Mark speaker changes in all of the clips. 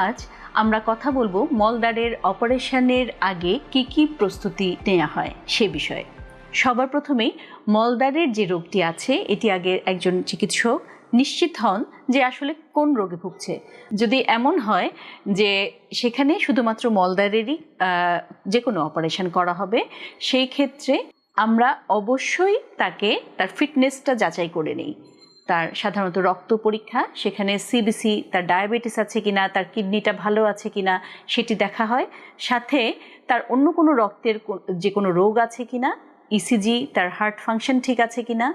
Speaker 1: আজ আমরা কথা বলব মলদারের অপারেশনের আগে কি কি প্রস্তুতি নেওয়া হয় সে বিষয়ে। সবার প্রথমেই মলদারের যে রোগটি আছে, এটি আগে একজন চিকিৎসক নিশ্চিত হন যে আসলে কোন রোগে ভুগছে। যদি এমন হয় যে সেখানে শুধুমাত্র মলদারেরই যে কোনো অপারেশন করা হবে, সেই ক্ষেত্রে আমরা অবশ্যই তাকে তার ফিটনেসটা যাচাই করে নিই। তার সাধারণত রক্ত পরীক্ষা, সেখানে সিবিসি তার ডায়াবেটিস আছে কিনা, তার কিডনিটা ভালো আছে কিনা, সেটি দেখা হয়। সাথে তার অন্য কোনো রক্তের যে কোনো রোগ আছে কিনা ইসিজি তার হার্ট ফাংশন ঠিক আছে কিনা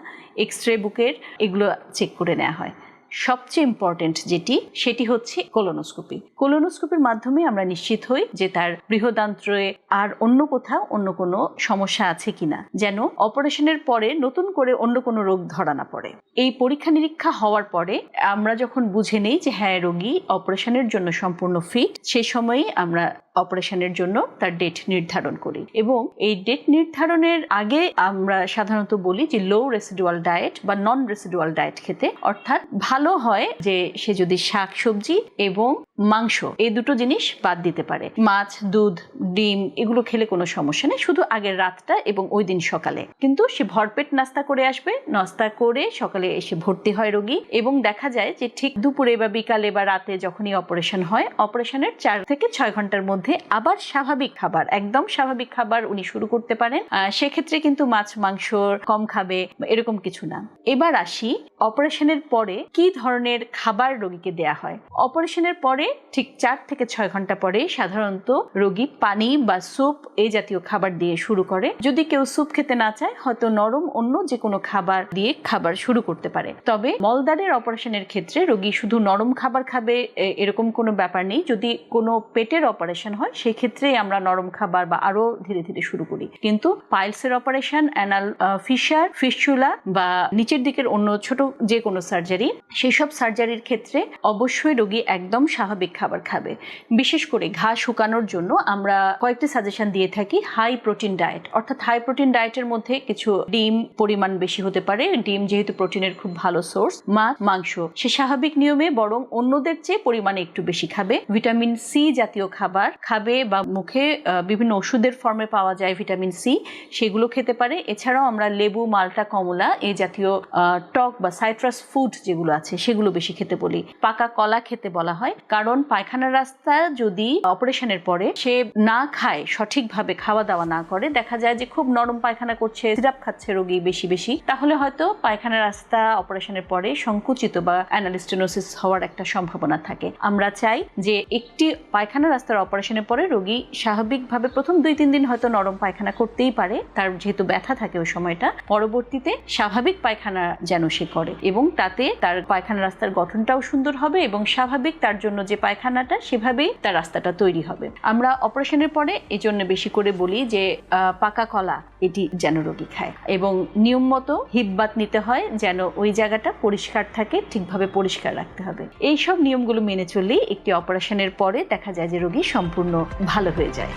Speaker 1: এক্স রে বুকের এগুলো চেক করে নেওয়া হয়। সবচেয়ে ইম্পর্টেন্ট যেটি, সেটি হচ্ছে কোলোনোস্কোপি কোলোনোস্কোপির মাধ্যমে আমরা নিশ্চিত হই যে তার বৃহদান্ত্রে আর অন্য কোথাও অন্য কোনো সমস্যা আছে কিনা, যেন অপারেশনের পরে নতুন করে অন্য কোনো রোগ ধরা না পড়ে। এই পরীক্ষা নিরীক্ষা হওয়ার পরে আমরা যখন বুঝে নেই যে হ্যাঁ রোগী অপারেশনের জন্য সম্পূর্ণ ফিট সে সময়েই আমরা অপারেশনের জন্য তার ডেট নির্ধারণ করি। এবং এই ডেট নির্ধারণের আগে আমরা সাধারণত বলি যে লো রেসিডুয়াল ডায়েট বা নন রেসিডুয়াল ডায়েট খেতে অর্থাৎ ভালো হয় যে সে যদি শাক, সবজি এবং মাংস এই দুটো জিনিস বাদ দিতে পারে। মাছ, দুধ, ডিম এগুলো খেলে কোনো সমস্যা নেই, শুধু আগের রাতটা এবং ওই দিন সকালে। কিন্তু সে ভরপেট নাস্তা করে আসবে, নাস্তা করে সকালে এসে ভর্তি হয় রোগী এবং দেখা যায় যে ঠিক দুপুরে বা বিকালে বা রাতে যখনই অপারেশন হয়, অপারেশনের চার থেকে ছয় ঘণ্টার মধ্যে আবার স্বাভাবিক খাবার, একদম স্বাভাবিক খাবার উনি শুরু করতে পারেন। সেক্ষেত্রে কিন্তু মাছ, মাংস কম খাবে, এরকম কিছু না। এবার আসি অপারেশনের পরে কি ধরনের খাবার রোগীকে দেয়া হয়। অপারেশনের পরে ঠিক চার থেকে ছয় ঘণ্টা পরে সাধারণত রোগী পানি বা স্যুপ এই জাতীয় খাবার দিয়ে শুরু করে। যদি কেউ স্যুপ খেতে না চায়, হয়তো নরম অন্য যে কোনো খাবার দিয়ে খাবার শুরু করতে পারে। তবে মলদারের অপারেশনের ক্ষেত্রে রোগী শুধু নরম খাবার খাবে এরকম কোনো ব্যাপার নেই। যদি কোনো পেটের অপারেশন হয় সেই ক্ষেত্রেই আমরা নরম খাবার বা আরও ধীরে ধীরে শুরু করি। কিন্তু পাইলসের অপারেশন অ্যানাল ফিশার ফিস্চুলা বা নিচের দিকের অন্য ছোট যে কোনো সার্জারি সেই সব সার্জারির ক্ষেত্রে অবশ্যই রোগী একদম স্বাভাবিক খাবার খাবে। বিশেষ করে ঘা শুকানোর জন্য আমরা কয়েকটি সাজেশন দিয়ে থাকি হাই প্রোটিন ডায়েট অর্থাৎ হাই প্রোটিন ডায়েটের মধ্যে কিছু ডিম পরিমাণ বেশি হতে পারে। ডিম যেহেতু প্রোটিনের খুব ভালো সোর্স মাছ, মাংস। সে স্বাভাবিক নিয়মে বরং অন্যদের চেয়ে পরিমাণে একটু বেশি খাবে। ভিটামিন সি জাতীয় খাবার খাবে বা মুখে বিভিন্ন ওষুধের ফর্মে পাওয়া যায় ভিটামিন সি সেগুলো খেতে পারে। এছাড়াও আমরা লেবু, মালটা, কমলা, এই জাতীয় টক বা সাইট্রাস ফুড যেগুলো আছে, সেগুলো বেশি খেতে বলি। পাকা কলা খেতে বলা হয়। কারণ পায়খানার রাস্তা যদি অপারেশনের পরে সে না খায়, সঠিকভাবে খাওয়া দাওয়া না করে, দেখা যায় যে খুব নরম পায়খানা করছে, সিরাপ খাচ্ছে রোগী বেশি বেশি, তাহলে হয়তো পায়খানার রাস্তা অপারেশনের পরে সংকুচিত বা অ্যানালিস্টেনোসিস হওয়ার একটা সম্ভাবনা থাকে। আমরা চাই যে একটি পায়খানা রাস্তার অপারেশনের পরে রোগী স্বাভাবিকভাবে প্রথম দুই, তিন দিন হয়তো নরম পায়খানা করতেই পারে। তার যেহেতু ব্যথা থাকে ওই সময়টা, পরবর্তীতে স্বাভাবিক পায়খানা যেন সে করে এবং তাতে তার পায়খানা রাস্তার গঠনটাও সুন্দর হবে এবং স্বাভাবিক তার জন্য যে পায়খানাটা, সেভাবেই তার রাস্তাটা তৈরি হবে। আমরা অপারেশনের পরে এই জন্য বেশি করে বলি যে পাকা কলা এটি যেন রোগী খায় এবং নিয়ম মতো হিপবাত নিতে হয় যেন ওই জায়গাটা পরিষ্কার থাকে, ঠিকভাবে পরিষ্কার রাখতে হবে। এই সব নিয়মগুলো মেনে চললেই একটি অপারেশনের পরে দেখা যায় যে রোগী সম্পূর্ণ ভালো হয়ে যায়।